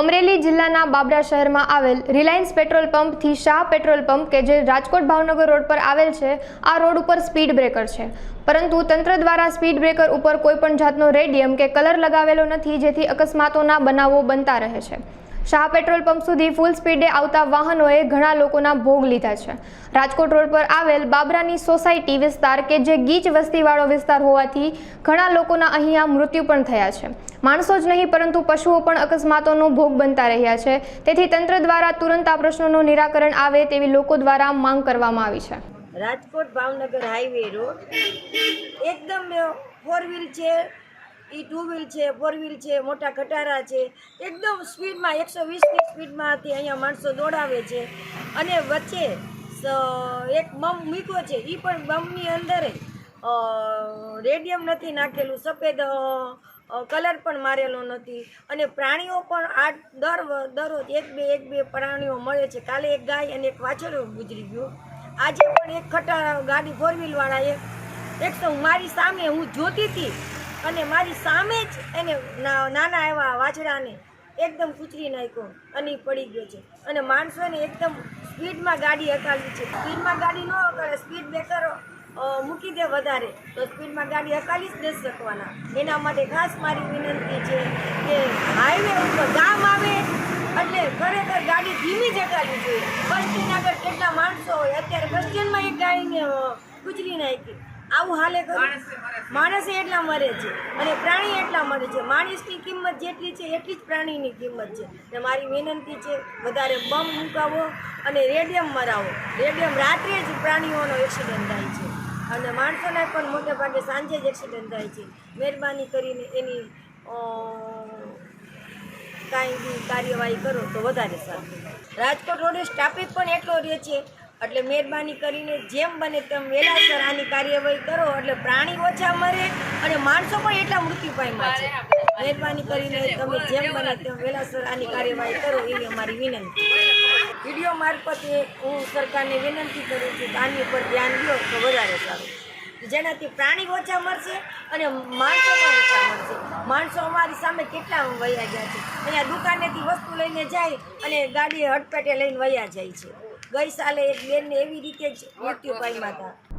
અમરેલી જિલ્લાના બાબરા શહેરમાં આવેલ રિલાયન્સ પેટ્રોલ પંપથી શાહ પેટ્રોલ પંપ કે જે રાજકોટ ભાવનગર રોડ પર આવેલ છે, આ રોડ ઉપર સ્પીડ બ્રેકર છે. પરંતુ તંત્ર દ્વારા સ્પીડ બ્રેકર ઉપર કોઈપણ જાતનો રેડિયમ કે કલર લગાવેલો નથી, જેથી અકસ્માતોના બનાવો બનતા રહે છે. શાહ પેટ્રોલ પંપ સુધી ફૂલ સ્પીડે આવતા વાહનોએ ઘણા લોકોના ભોગ લીધા છે. રાજકોટ રોડ પર આવેલ બાબરાની સોસાયટી વિસ્તાર કે જે ગીચ વસ્તીવાળો વિસ્તાર હોવાથી ઘણા લોકોના અહીંયા મૃત્યુ પણ થયા છે. માણસો જ નહીં, પરંતુ પશુઓ પણ અકસ્માતોનો ભોગ બનતા રહ્યા છે. તેથી તંત્ર દ્વારા તુરંત આ પ્રશ્નોનું નિરાકરણ આવે તેવી લોકો દ્વારા માંગ કરવામાં આવી છે. Rajkot Bhavnagar highway road. એકદમ ફોર વ્હીલ છે. એ ટુ વ્હીલ છે ફોર વ્હીલ છે, મોટા ખટારા છે. એકદમ સ્પીડમાં, એકસો વીસની સ્પીડમાંથી અહીંયા માણસો દોડાવે છે. અને વચ્ચે એક બમ મૂક્યો છે એ પણ બમની અંદર રેડિયમ નથી નાખેલું, સફેદ કલર પણ મારેલો નથી. અને પ્રાણીઓ પણ આ દર દરરોજ એક બે એક બે પ્રાણીઓ મળે છે. કાલે એક ગાય અને એક વાછરો ગુજરી ગયું. આજે પણ એક ખટા ગાડી ફોર વ્હીલવાળાએ એક એકસો મારી સામે હું જોતી હતી અને મારી સામે જ એને નાના એવા વાછડાને એકદમ કૂતરી નાખ્યો અને પડી ગયો છે. અને માણસોને એકદમ સ્પીડમાં ગાડી હકાવી છે. સ્પીડમાં ગાડી ન હકાવે, સ્પીડ બ્રેકર મૂકી દે વધારે. તો સ્પીડમાં ગાડી હકાવી જ નથી શકવાના. એના માટે ખાસ મારી વિનંતી છે કે હાઈવે ઉપર ગામ આવે એટલે ખરેખર ગાડી ધીમી જ હકાવી જોઈએ. બસ આગળ કેટલા માણસો હોય, અત્યારે બસ એક ગાડીને કૂચરી નાખી. આવું હાલે ખરું માણસે એટલા મરે છે. અને પ્રાણી એટલા મરે છે. માણસની કિંમત જેટલી છે એટલી જ પ્રાણીની કિંમત છે. ને મારી વિનંતી છે વધારે બમ મુકાવો અને રેડિયમ મરાવો. રેડિયમ રાત્રે જ પ્રાણીઓનો એક્સિડન્ટ થાય છે. અને માણસોને પણ મોટે ભાગે સાંજે જ એક્સિડન્ટ થાય છે. મહેરબાની કરીને એની કાંઈ બી કાર્યવાહી કરો તો વધારે સારું. રાજકોટ રોડે ટ્રાફિક પણ એટલો રહે છે એટલે મહેરબાની કરીને જેમ બને તેમ વહેલાસર આની કાર્યવાહી કરો, એટલે પ્રાણી ઓછા મરે અને માણસો પણ એટલા મૃત્યુ પામ્યા છે. મહેરબાની કરીને તમે જેમ બને તેમ વહેલાસર આની કાર્યવાહી કરો, એવી અમારી વિનંતી. વીડિયો મારફતે હું સરકારને વિનંતી કરું છું કે આની ઉપર ધ્યાન દો તો વધારે સારું. જેનાથી પ્રાણી ઓછા મરશે અને માણસો પણ ઓછા મળશે માણસો અમારી સામે કેટલા વયા ગયા છે. અહીંયા દુકાનેથી વસ્તુ લઈને જાય અને ગાડી હટપેટે લઈને વયા જાય છે. ગઈ સાલે એક બેનને એવી રીતે જ મૃત્યુ પામ્યા હતા.